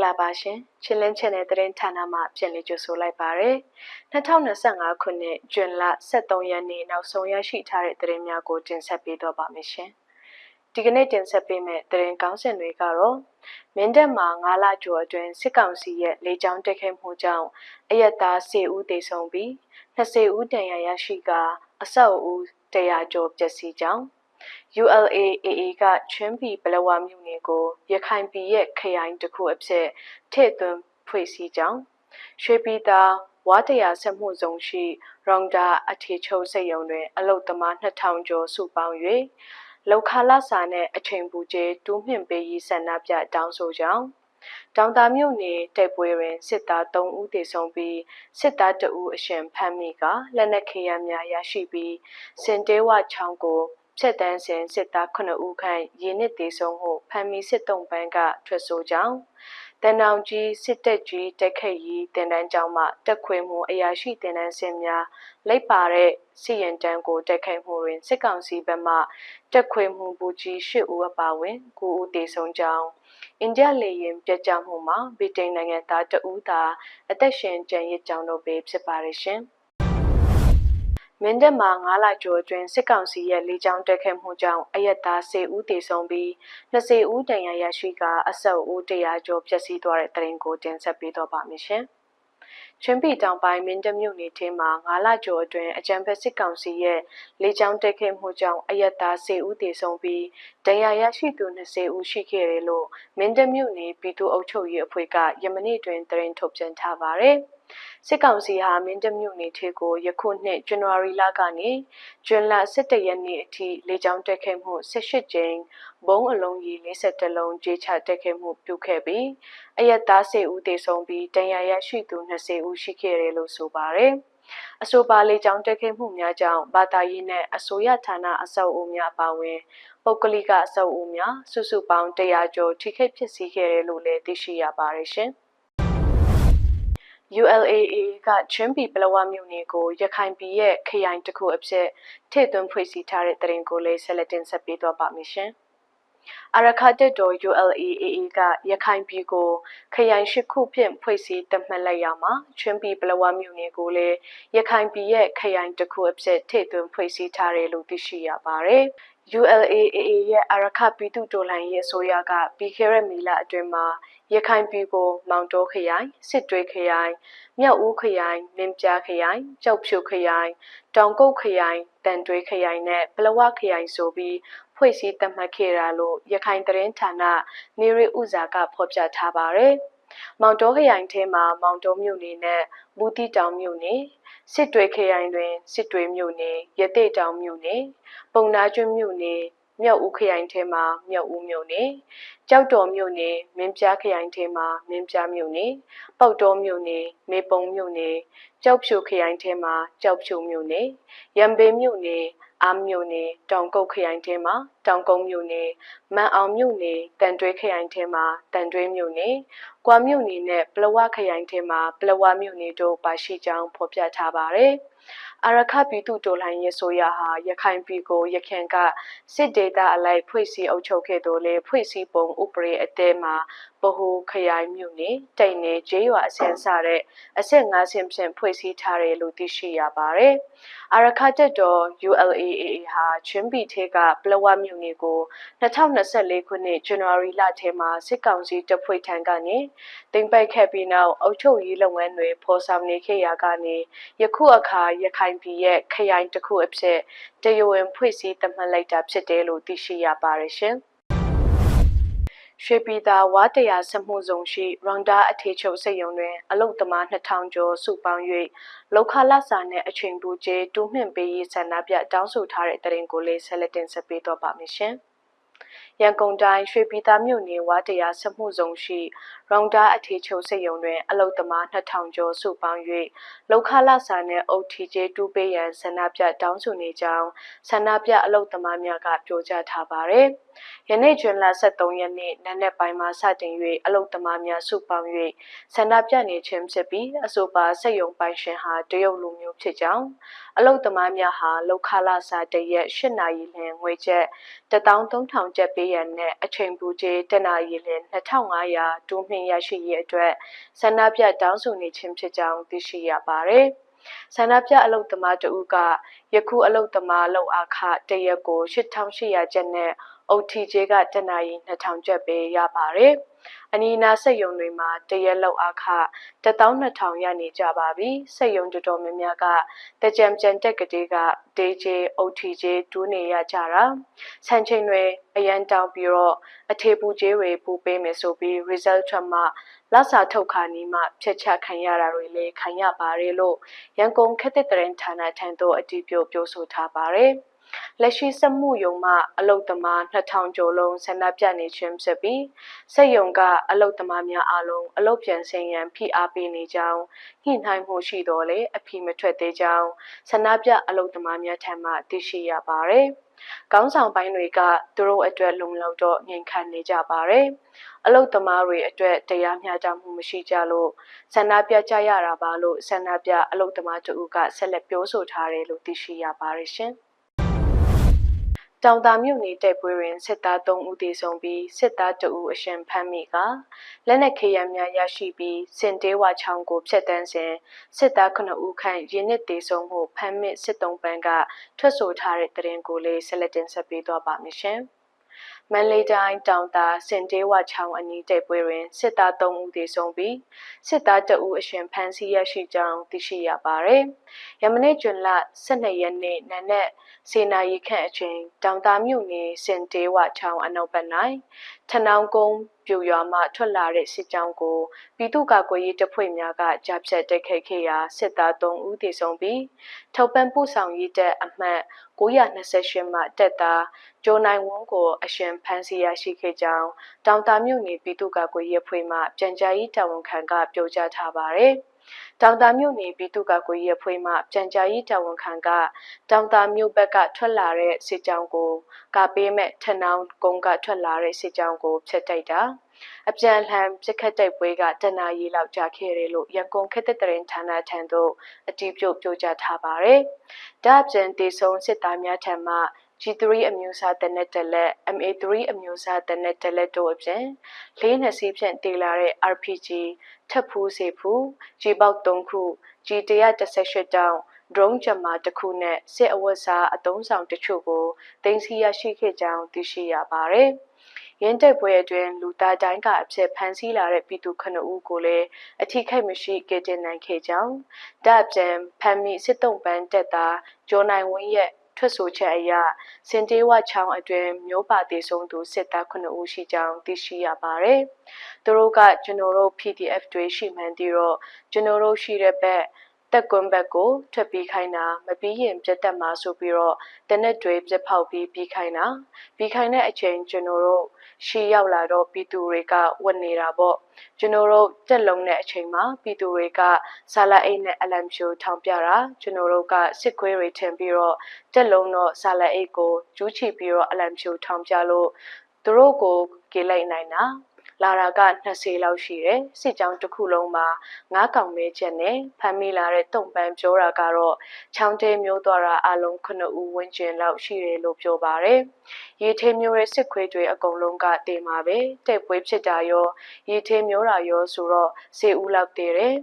င်္ဂလာပါရှင်ချင်းလင်းချင်တဲ့သတင်းဌာနမှပြန်လည်ကြိုဆိုလိုက်ပါရယ်2025ခုနှစ်ဇွန်လ23ရက်နေ့နောက်ဆုံးရရှိထားတဲ့သတင်းများကိုတင်ဆက်ပေးတော့ပါမယ်ရှင်ဒီကနေ့တင်ဆက်ပေးမယ့်သတင်းကောင်းစင်တွေကတော့မင်းတပ်မှာ9လကျော်အတွင်းစစ်ကောင်စီရဲ့လေကြောင်းတိုက်ခိုက်မှုကြောင့်အယက်သား10ဦးသေဆုံးပြီး20ဦးဒဏ်ရာရရှိကာအဆောက်အဦ100ကျော်ပျက်စီးကြောင်း ULAAA ကချင်းပြည်ပလောဝမြို့နယ်ကိုရခိုင်ပြည်ရဲ့ခရိုင်တစ်ခုအဖြစ်ထည့်သွင်းဖွဲ့စည်းကြောင်းရွှေပြည်သာဝါတရာဆက်မှုဇုံရှိရောင်ဒါအထေချုပ်စိတ်ယုံတွင် အလုတ်သမား2000ကျော်စုပေါင်း၍လောက်ခလာစာနှင့်အချိန်ပူကျဲတူးမြင့်ပေးရေးဆန္ဒပြတောင်းဆိုကြောင်းတောင်တာမြို့နယ်တိုက်ပွဲတွင်စစ်သား3ဦးသေဆုံးပြီးစစ်သား2ဦးအရှင်ဖမ်းမိကလက်နက်ခဲယမ်းများရရှိပြီးစင်တဲဝချောင်းကို ဖြတ်တန်းစဉ်စစ်သား9ဦးခန့်ရေနစ်သေးဆုံးဟုဖမ်းမိစစ်တုံးပန်းကထွက်ဆိုကြောင်းတန်တောင်ကြီးစစ်တပ်ကြီးတက်ခတ်ရေးတင်တန်းကျောင်းမှတက်ခွေမှုအရာရှိတင်တန်းစင်များလိုက်ပါတဲ့စီရင်တန်းကိုတက်ခိုက်မှုတွင်စစ်ကောင်စီဘက်မှတက်ခွေမှုဘူကြီး၈ဦးအပါအဝင်9ဦးသေဆုံးကြောင်းအိန္ဒိယလေယာဉ်ပြတ်ကျမှုမှာဗြိတိန်နိုင်ငံသားတဦးသာအသက်ရှင်ကျန်ရစ်ကြောင်းတို့ပဲဖြစ်ပါရရှင်။ မင်းတပ်မှာ9လကျော်အတွင်းစစ်ကောင်စီရဲ့လေကြောင်းတိုက်ခိုက်မှုကြောင့်အရက်သား10ဦးသေဆုံးပြီး20ဦးဒဏ်ရာရရှိကအဆောက်အဦ100ကျော်ပျက်စီးသွားတဲ့တဲ့ရင်ကိုတင်ဆက်ပေးတော့ပါမယ်ရှင်။ချင်းပြည်တောင်ပိုင်းမင်းတပ်မြို့နယ်ထဲမှာ9လကျော်အတွင်းအကြံဖက်စစ်ကောင်စီရဲ့လေကြောင်းတိုက်ခိုက်မှုကြောင့်အရက်သား10ဦးသေဆုံးပြီးဒဏ်ရာရရှိသူ20ဦးရှိခဲ့တယ်လို့မင်းတပ်မြို့နယ်ပြည်သူ့အုပ်ချုပ်ရေးအဖွဲ့ကယမနေ့တွင်သတင်းထုတ်ပြန်ထားပါတယ်။ စစ်ကောင်စီဟာမင်းတပ်မြို့နယ်ထဲကိုယခုနှစ်ဇန်နဝါရီလကနေဇွန်လ17ရက်နေ့အထိလေကြောင်းတက်ခဲ့မှု18ကြိမ်ဘုံအလုံးကြီး42လုံးကြေချတက်ခဲ့မှုပြုခဲ့ပြီးအယက်သား10ဦးသေဆုံးပြီးတန်ရာရရှိသူ20ဦးရှိခဲ့တယ်လို့ဆိုပါတယ်အဆိုပါလေကြောင်းတက်ခဲ့မှုများကြောင့်ဘာသာရေးနဲ့အစိုးရဌာနအဆောက်အဦများပါဝင်ပုဂ္ဂလိကအဆောက်အဦများစုစုပေါင်း100ကျော်ထိခိုက်ဖြစ်စီခဲ့တယ်လို့လည်းသိရှိရပါတယ်ရှင်။ ULAA ကချင်းပြည်ပလောဝမြို့နယ်ကိုရခိုင်ပြည်ရဲ့ခရိုင်တစ်ခုအဖြစ်ထည့်သွင်းဖွဲ့စည်းထားတဲ့တရင်ကိုလည်းဆက်လက်တင်ဆက်ပေးသွားပါမယ်ရှင်။အရခတ်တော် ULAA ကရခိုင်ပြည်ကိုခရိုင်ရှိခုဖြင့်ဖွဲ့စည်းတတ်မှတ်လိုက်ရမှာချင်းပြည်ပလောဝမြို့နယ်ကိုလည်းရခိုင်ပြည်ရဲ့ခရိုင်တစ်ခုအဖြစ်ထည့်သွင်းဖွဲ့စည်းထားတယ်လို့သိရှိရပါတယ်။ ULAAA ရဲ့အရခပြည်သူ့တော်လှန်ရေးအစိုးရကပြီးခဲ့တဲ့မေလအတွင်းမှာရခိုင်ပြည်ကိုမောင်တောခရိုင်စစ်တွေခရိုင်မြောက်ဦးခရိုင်မင်းပြားခရိုင်ကြောက်ဖြူခရိုင်တောင်ကုတ်ခရိုင်တန်တွေးခရိုင်နဲ့ပလဝခရိုင်ဆိုပြီးဖွဲ့စည်းသတ်မှတ်ခဲ့တာလို့ရခိုင်သတင်းဌာနနေရီဥဇာကဖော်ပြထားပါတယ်။ မောင်တောခရိုင်ထဲမှာမောင်တောမြို့နယ်နဲ့ဘူးတီတောင်မြို့နယ်စစ်တွေခရိုင်တွင်စစ်တွေမြို့နယ်ရသေးတောင်မြို့နယ်ပုံနာကျွန်းမြို့နယ်မြောက်ဦးခရိုင်ထဲမှာမြောက်ဦးမြို့နယ်ကြောက်တော်မြို့နယ်မင်းပြားခရိုင်ထဲမှာမင်းပြားမြို့နယ်ပေါက်တော်မြို့နယ်မေပုံမြို့နယ်ကြောက်ဖြူခရိုင်ထဲမှာကြောက်ဖြူမြို့နယ်ရံပေမြို့နယ် အာမြို့နယ်တောင်ကုတ်ခရိုင်ထဲမှာတောင်ကုတ်မြို့နယ်မန်အောင်မြို့နယ်တန်တွဲခရိုင်ထဲမှာတန်တွဲမြို့နယ်ကွာမြို့နယ်နဲ့ပလဝခရိုင်ထဲမှာပလဝမြို့နယ်တို့ပါရှိကြောင်းဖော်ပြထားပါတယ်။အာရခပြည်သူတော်လှန်ရေးဆိုရဟာရခိုင်ပြည်ကိုရခိုင်ကစစ်ဒေသအလိုက်ဖွဲ့စည်းအုပ်ချုပ်ခဲ့တော်လဲဖွဲ့စည်းပုံဥပဒေအတဲမှာ ဗဟိုခရိုင်မြို့နယ်တိတ်နယ်ကျေးရွာအဆင့်စတဲ့အဆင့်၅ဆင့်ဖြင့်ဖွဲ့စည်းထားတယ်လို့သိရှိရပါတယ်။အာရခတက်တော် ULAA ဟာချင်းပြည်ထဲကပလဝမြို့နယ်ကို2024ခုနှစ်ဇန်နဝါရီလထဲမှာစစ်ကောင်စီတပ်ဖွဲ့ထံကနေတင်ပိုက်ခဲ့ပြီးနောက်အုပ်ချုပ်ရေးလုပ်ငန်းတွေဖော်ဆောင်နေခဲ့ရာကနေယခုအခါရခိုင်ပြည်ရဲ့ခရိုင်တစ်ခုအဖြစ်တရားဝင်ဖွဲ့စည်းသတ်မှတ်လိုက်တာဖြစ်တယ်လို့သိရှိရပါတယ်ရှင်။ ရွှေပြည်သာဝါတရာစမှုဇုံရှိရွန်ဒါအထေချုပ်စိတ်ယုံတွင် အလုတ်သမား2000ကျော်စုပေါင်း၍လောက်ခလာစာနှင့်အချိန်ပူကျေတူးမြင့်ပေးရေးဆန္ဒပြတောင်းဆိုထားတဲ့တဲ့ရင်ကိုလေးဆက်လက်တင်ဆက်ပေးတော့ပါမယ်ရှင်။ ရန်ကုန်တိုင်းရွှေပြည်သာမြို့နယ်ဝါတရားစမှုဇုံရှိရောင်တာအထေချုပ်စိတ်ယုံတွင် အလုတ်သမား2000ကျော်စုပေါင်း၍လောက်ခလာစာနှင့်အုတ်ထီကျေတူးပေးရန်ဆန္ဒပြတောင်းဆိုနေကြောင်းဆန္ဒပြအလုတ်သမားများကပြောကြားထားပါရယ်။ယနေ့ဇွန်လ23ရက်နေ့နံနက်ပိုင်းမှာစတင်၍အလုတ်သမားများစုပေါင်း၍ဆန္ဒပြနေခြင်းဖြစ်ပြီးအဆိုပါစိတ်ယုံပိုင်ရှင်ဟာတရုတ်လူမျိုးဖြစ်ကြောင်းအလုတ်သမားများဟာလောက်ခလာစာတရက်၈နာရီလျင်ငွေကျပ်13000ကျပ်ပေးရန်နဲ့အချိန်ပူကြေးတနအီလ2500တိုးမြင့်ရရှိရေးအတွက်ဆန္ဒပြတောင်းဆိုနေခြင်းဖြစ်ကြောင်းသိရှိရပါတယ်။ဆန္ဒပြအလုပ်သမားတဦးကယခုအလုပ်သမားလောက်အခတရက်ကို8800ကျပ်နဲ့ OTJ ကတနအီ2000ကျပ်ပဲရပါတယ်။အနီးအနားစက်ရုံတွေမှာတရက်လောက်အခ12000ရနေကြပါပြီ။စက်ရုံတော်တော်များများကတကြံကြံတက်ကလေးက DJ OTJ တူးနေရကြတာ။ဆန်ချိန်တွေအရန်တောင်းပြီးတော့အထေပူကြေးတွေပူပေးမယ်ဆိုပြီး result ထွက်မှလက်စာထုတ်ခါနီးမှဖြတ်ချခံရတာတွေလည်းခံရပါတယ်လို့ရန်ကုန်ခက်တဲ့တရင်ဌာနထံသို့အတည်ပြုပြောဆိုထားပါတယ်။ လက်ရှိစက်မှုယုံမှအလုတ်သမား2000ကျော်လုံးဆန္ဒပြနေခြင်းဖြစ်ပြီးစက်ယုံကအလုတ်သမားများအားလုံးအလုတ်ပြန်ဆင်းရန်ဖိအားပေးနေကြောင်းညှိနှိုင်းမှုရှိတော်လဲအပြည့်မထွက်သေးကြောင်းဆန္ဒပြအလုတ်သမားများထံမှသိရှိရပါတယ်။ကောင်းဆောင်ပိုင်းတွေကသူတို့အတွက်လုံလောက်တော့ငြိမ်ခံနေကြပါတယ်။အလုတ်သမားတွေအတွက်တရားမျှတမှုမရှိကြလို့ဆန္ဒပြကြရတာပါလို့ဆန္ဒပြအလုတ်သမားတို့ကဆက်လက်ပြောဆိုထားတယ်လို့သိရှိရပါတယ်ရှင်။ တောင်သာမြို့နယ်တိုက်ပွဲတွင်စစ်သား3ဦးသေဆုံးပြီးစစ်သား2ဦးအရှင်ဖမ်းမိကလက်နက်ခဲယမ်းများရရှိပြီးစင်တေးဝါချောင်းကိုဖျက်တမ်းစဉ်စစ်သား9ဦးခန့်ရင်းနစ်သေဆုံးမှုဖမ်းမိစစ်တုံးပန်းကထွက်ဆိုထားတဲ့တရင်ကိုလေးဆက်လက်တင်ဆက်ပေးသွားပါမယ်ရှင်။ မန်လေးတိုင်းတောင်သာစင်တေးဝချောင်းအနီးတိုက်ပွဲတွင်စစ်သား3ဦးသေဆုံးပြီးစစ်သား2ဦးအရှင်ဖမ်းဆီးရရှိကြောင်းသိရှိရပါတယ်။ယမနေ့ကျွန်းလ12ရက်နေ့နနက်စေနာရီခန့်အချိန်တောင်သာမြို့နယ်စင်တေးဝချောင်းအနောက်ဘက်၌ထနောင်းကုန်းပြူရွာမှထွက်လာတဲ့စစ်ကြောင်းကိုပြည်သူ့ကာကွယ်ရေးတပ်ဖွဲ့များကကြားဖြတ်တိုက်ခိုက်ခဲ့ရာစစ်သား3ဦးသေဆုံးပြီးထောက်ပံ့ပို့ဆောင်ရေးတပ်အမှတ်928မှတပ်သားဂျိုနိုင်ဝန်းကိုအရှင်ဖမ်းဆီးရရှိခဲ့ကြောင်းတောင်တာမြို့နယ်ပြည်သူ့ကာကွယ်ရေးအဖွဲ့မှပြန်ကြားရေးတာဝန်ခံကပြောကြားထားပါတယ်။တောင်တာမြို့နယ်ပြည်သူ့ကာကွယ်ရေးအဖွဲ့မှပြန်ကြားရေးတာဝန်ခံကတောင်တာမြို့ဘက်ကထွက်လာတဲ့စစ်ကြောင်းကိုကပေးမဲ့ထနောင်းကုန်းကထွက်လာတဲ့စစ်ကြောင်းကိုဖျက်တိုက်တာအပြန်လှန်ပြစ်ခတ်တိုက်ပွဲကတနာရီလောက်ကြာခဲ့တယ်လို့ရန်ကုန်ခေတ်သစ်ဌာနထံသို့အတည်ပြုပြောကြားထားပါတယ်။ဒါ့အပြင်တေဆုံစစ်သားများထံမှ G3 အမျိုးအစားတနက်တက်လက် MA3 အမျိုးအစားတနက်တက်လက်တို့အပြင်လေးနှစ်စီးဖြင့်တည်လာတဲ့ RPG ထပ်ဖူးစေဖူး G ပေါက်3ခု G118 တောင် drone ဂျမာတစ်ခုနဲ့စစ်အဝတ်စားအသုံးဆောင်တချို့ကိုတင်စီရရှိခဲ့ကြောင်းသိရှိရပါတယ်။ရင်းတက်ပွဲအတွင်းလူသားတိုင်းကအဖြစ်ဖမ်းဆီးလာတဲ့ပြည်သူခဏဦးကိုလည်းအထီးခိုက်မရှိကယ်တင်နိုင်ခဲ့ကြောင်းဒါ့အပြင်ဖမ်းမိစစ်တုံးပန်းတက်သားကျော်နိုင်ဝင်းရဲ့ ထွက်ဆိုချက်အရစင်တေးဝချောင်းအတွင်မျိုးပါတည်ဆုံးသူစစ်သား9ဦးရှိကြောင်းသိရှိရပါတယ်။သူတို့ကကျွန်တော်တို့ PDF တွေရှိမှန်းသိတော့ကျွန်တော်တို့ရှိတဲ့ဘက် တက်ကွန်းဘက်ကိုထွက်ပြီးခိုင်းတာမပြီးရင်ပြတ်တက်မှာဆိုပြီးတော့တနက်တွေပြတ်ဖောက်ပြီးပြီးခိုင်းတာပြီးခိုင်းတဲ့အချိန်ကျွန်တော်တို့ရှီရောက်လာတော့ပြည်သူတွေကဝတ်နေတာပေါ့ကျွန်တော်တို့တက်လုံးတဲ့အချိန်မှာပြည်သူတွေကဆာလာအိတ်နဲ့အလမ်ရှိုထောင်ပြတာကျွန်တော်တို့ကစစ်ခွေးတွေထင်ပြီးတော့တက်လုံးတော့ဆာလာအိတ်ကိုကျူးချီပြီးတော့အလမ်ရှိုထောင်ပြလို့သူတို့ကိုကေလိုက်နိုင်တာ လာတာက20လောက်ရှိတယ်စစ်ကြောင်းတစ်ခုလုံးမှာငါးကောင်မဲချက်နဲ့ဖမ်းမိလာတဲ့တုံပန်းပြောတာကတော့ချောင်းတဲမျိုးသွားတာအလုံး9ဦးဝန်းကျင်လောက်ရှိတယ်လို့ပြောပါတယ်ရေထဲမျိုးရဲ့စစ်ခွေးတွေအကုန်လုံးကတင်ပါပဲတဲ့ပွဲဖြစ်တာရောရေထဲမျိုးတာရောဆိုတော့စေဦးလောက်တည်တယ်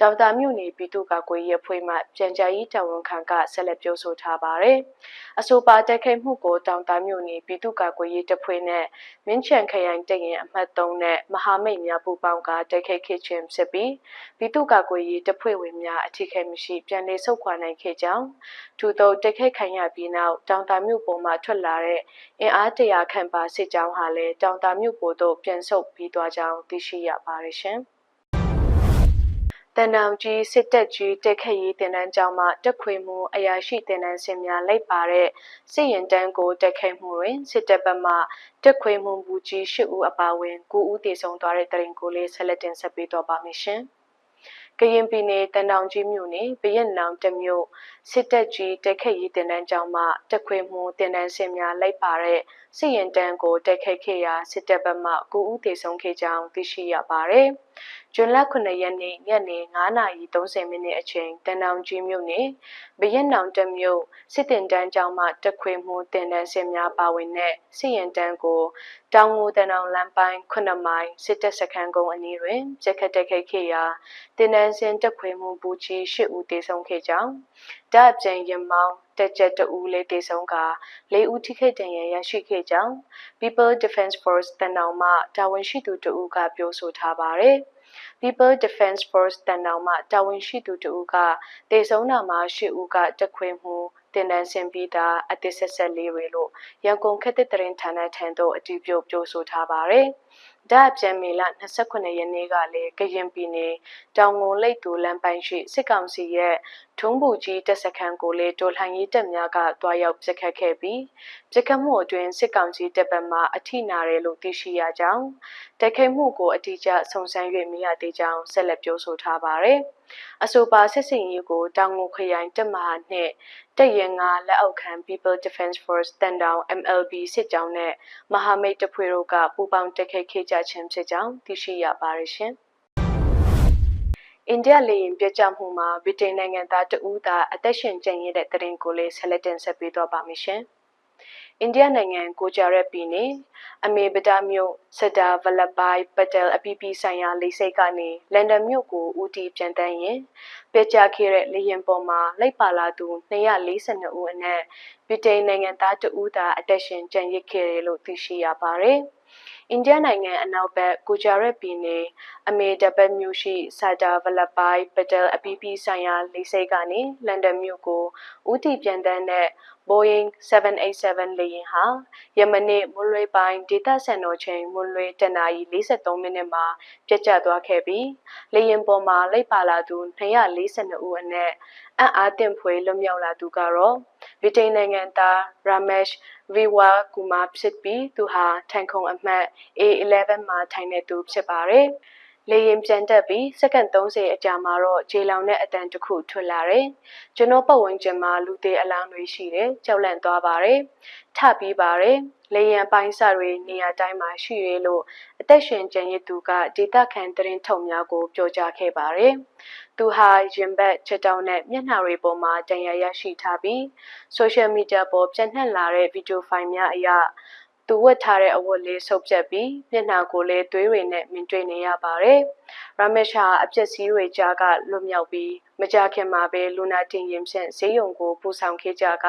ဒေါက်တာမြို့နေပြည်သူ့ကာကွယ်ရေးအဖွဲ့မှပြန်ကြားရေးတာဝန်ခံကဆက်လက်ပြောဆိုထားပါတယ်အဆိုပါတိုက်ခိုက်မှုကိုတောင်တာမြို့နေပြည်သူ့ကာကွယ်ရေးတပ်ဖွဲ့နဲ့မင်းချန်ခရိုင်တရင်အမှတ်3နဲ့မဟာမိတ်များပူးပေါင်းကတိုက်ခိုက်ခဲ့ခြင်းဖြစ်ပြီးပြည်သူ့ကာကွယ်ရေးတပ်ဖွဲ့ဝင်များအထိခိုက်မရှိပြန်လည်ဆုတ်ခွာနိုင်ခဲ့ကြောင်းထို့သောတိုက်ခိုက်ခံရပြီးနောက်တောင်တာမြို့ပေါ်မှထွက်လာတဲ့အင်အားတရာခန့်ပါစစ်ကြောင်းဟာလည်းတောင်တာမြို့ပေါ်သို့ပြန်ဆုတ်ပြီးသွားကြောင်းသိရှိရပါတယ်ရှင်။ တန်တောင်ကြီးစစ်တပ်ကြီးတက်ခတ်ရေးတင်နန်းကျောင်းမှတက်ခွေမှုအရာရှိတင်နန်းစင်များလိုက်ပါတဲ့စစ်ရင်တန်းကိုတက်ခိုက်မှုတွင်စစ်တပ်ဘက်မှတက်ခွေမှုဘူးကြီး၈ဦးအပါအဝင်9ဦးသေဆုံးသွားတဲ့တရင်ကိုလေးဆက်လက်တင်ဆက်ပေးတော့ပါမယ်ရှင်။ကရင်ပြည်နယ်တန်တောင်ကြီးမြို့နယ်ဘရက်နောင်တမြို့ စစ်တပ်ကြီးတက်ခတ်ရေးတင်တန်းကျောင်းမှတက်ခွေမှုတင်တန်းစင်များလိုက်ပါတဲ့စစ်ရင်တန်းကိုတက်ခတ်ခဲ့ရာစစ်တပ်ဘက်မှ9ဦးသေဆုံးခဲ့ကြောင်းသိရှိရပါတယ်။ဇွန်လ9ရက်နေ့ညနေ9:30မိနစ်အချိန်တန်တောင်ကြီးမြို့နယ်ဘရင်နောင်တက်မြို့စစ်တင်တန်းကျောင်းမှတက်ခွေမှုတင်တန်းစင်များပါဝင်တဲ့စစ်ရင်တန်းကိုတောင်ငူတန်တောင်လမ်းပိုင်း9မိုင်စစ်တပ်စခန်းကုန်းအနီးတွင်ကြက်ခတ်တက်ခိတ်ခဲ့ရာတင်တန်းစင်တက်ခွေမှုပူကြီး10ဦးသေဆုံးခဲ့ကြောင်းတပ်အပြင်ရမောင်းတက်ကြက်တဦးလေးတေဆုံးက၄ဦးထိခိုက်ဒဏ်ရာရရှိခဲ့ကြောင်း People Defense Force တန်တောင်မှတာဝန်ရှိသူတဦးကပြောဆိုထားပါတယ်။ People Defense Force တန်တောင်မှတာဝန်ရှိသူတဦးကတေဆုံးတာမှာ၈ဦးကတက်ခွေမှုတင်တန်းဆင်ပြီးသားအသစ်ဆက်ဆက်လေးတွေလို့ရန်ကုန်ခက်တဲ့တရင်ဌာနထံသို့အတည်ပြုပြောဆိုထားပါတယ်။ ဒါ့အပြင်မေလ29ရက်နေ့ကလည်းကရင်ပြည်နယ်တောင်ငုံလိတ်တူလမ်းပိုင်းရှိစစ်ကောင်စီရဲ့ထုံးပူကြီးတပ်စခန်းကိုလည်းတော်လှန်ရေးတပ်များကတွားရောက်ပစ်ခတ်ခဲ့ပြီးပစ်ခတ်မှုအတွင်းစစ်ကောင်စီတပ်ဘက်မှအထိနာတယ်လို့သိရှိရကြောင်းတိုက်ခိုက်မှုကိုအတိအကျစုံစမ်း၍မရသေးကြောင်းဆက်လက်ပြောဆိုထားပါတယ်။ အဆိုပါစစ်စင်ရေးကိုတောင်ငုံခရိုင်တပ်မဟာနှင့်တပ်ရင်ငါလက်အောက်ခံ People Defense Force တန်တောင် MLB စစ်ကြောင်းနဲ့မဟာမိတ်တပ်ဖွဲ့တို့ကပူးပေါင်းတိုက်ခိုက်ခဲ့ကြခြင်းဖြစ်ကြောင်းသိရှိရပါတယ်ရှင်။အိန္ဒိယလေယာဉ်ပြတ်ကျမှုမှာဗြိတိန်နိုင်ငံသားတဦးသာအသက်ရှင်ကျန်ရတဲ့တရင်ကိုလေးဆက်လက်တင်ဆက်ပေးသွားပါမယ်ရှင်။ အိန္ဒိယနိုင်ငံကိုဂျာရက်ပြည်နယ်အမေပဒါမြို့စဒါဗလဘိုင်ပတယ်အပီပီဆိုင်ရာလေဆိပ်ကနေလန်ဒန်မြို့ကိုဦးတည်ပြန်တန်းရင်ပြကြခဲ့တဲ့လေယာဉ်ပေါ်မှာလိုက်ပါလာသူ242ဦးအနက်ဗြိတိန်နိုင်ငံသားတဦးသာအသက်ရှင်ကျန်ရစ်ခဲ့တယ်လို့သိရှိရပါတယ်။အိန္ဒိယနိုင်ငံအနောက်ဘက်ဂူဂျာရက်ပြည်နယ်အမေဒဘတ်မြို့ရှိဆာတာဗလဘိုင်ပတယ်အပီပီဆိုင်ရာလေဆိပ်ကနေလန်ဒန်မြို့ကိုဦးတည်ပြန်တန်းတဲ့ Boeing 787လေယာဉ်ဟာယမနေ့မွန်းလွဲပိုင်းဒေသစံတော်ချိန်မွန်းလွဲတနာရီ43မိနစ်မှာပြတ်ကျသွားခဲ့ပြီးလေယာဉ်ပေါ်မှာလိုက်ပါလာသူ242ဦးအနက်အံ့အားသင့်ဖွယ်လွတ်မြောက်လာသူကတော့ဗြိတိန်နိုင်ငံသား Ramesh Viwa Kumar ဖြစ်ပြီးသူဟာထိုင်ခုံအမှတ် A11 မှာထိုင်နေသူဖြစ်ပါတယ်။ လေရင်ပြန်တက်ပြီးစက္ကန့်30အကြာမှာတော့ခြေလောင်တဲ့အတန်တစ်ခုထွက်လာတယ်။ကျွန်တော်ပတ်ဝန်းကျင်မှာလူသေးအလောင်းတွေရှိတယ်။ကြောက်လန့်သွားပါတယ်။ထပြီးပါတယ်။လေရင်ပိုင်းစတွေနေရာတိုင်းမှာရှိရလို့အသက်ရှင်ကျန်ရသူကဒေတာခန်တရင်ထုံများကိုပြောကြားခဲ့ပါတယ်။သူဟာရင်ဘတ်ချက်တောင်းနဲ့မျက်နှာတွေပေါ်မှာတန်ရာရရှိထားပြီး social media ပေါ်ပြန့်နှံ့လာတဲ့ဗီဒီယိုဖိုင်များအရ သူဝတ်ထားတဲ့အဝတ်လေးဆုပ်ပြတ်ပြီးမျက်နှာကိုလည်းသွေးတွေနဲ့မြင်တွေ့နေရပါတယ်။ရမက်ရှာအပြက်စီးတွေကြားကလွတ်မြောက်ပြီးမကြခင်မှာပဲလူနာတင်ရင်ဖြင့်ဈေးရုံကိုပူဆောင်ခဲ့ကြက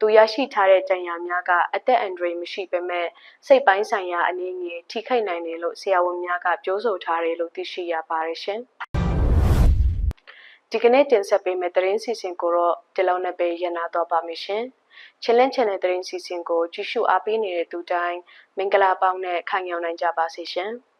သူရရှိထားတဲ့တန်ရာများကအသက်အန္တရာယ်မရှိပေမဲ့စိတ်ပိုင်းဆိုင်ရာအနေငယ်ထိခိုက်နိုင်တယ်လို့ဆရာဝန်များကပြောဆိုထားတယ်လို့သိရှိရပါတယ်ရှင်။ဒီကနေ့တင်ဆက်ပေးမယ့်သတင်းစီစဉ်ကိုတော့ဒီလောက်နဲ့ပဲရနာတော့ပါမယ်ရှင်။ ချစ်လန့် channel သတင်းစီစဉ်ကိုကြည့်ရှုအားပေးနေတဲ့သူတိုင်းမင်္ဂလာပေါင်းနဲ့ခိုင်ရောင်နိုင်ကြပါစေရှင်။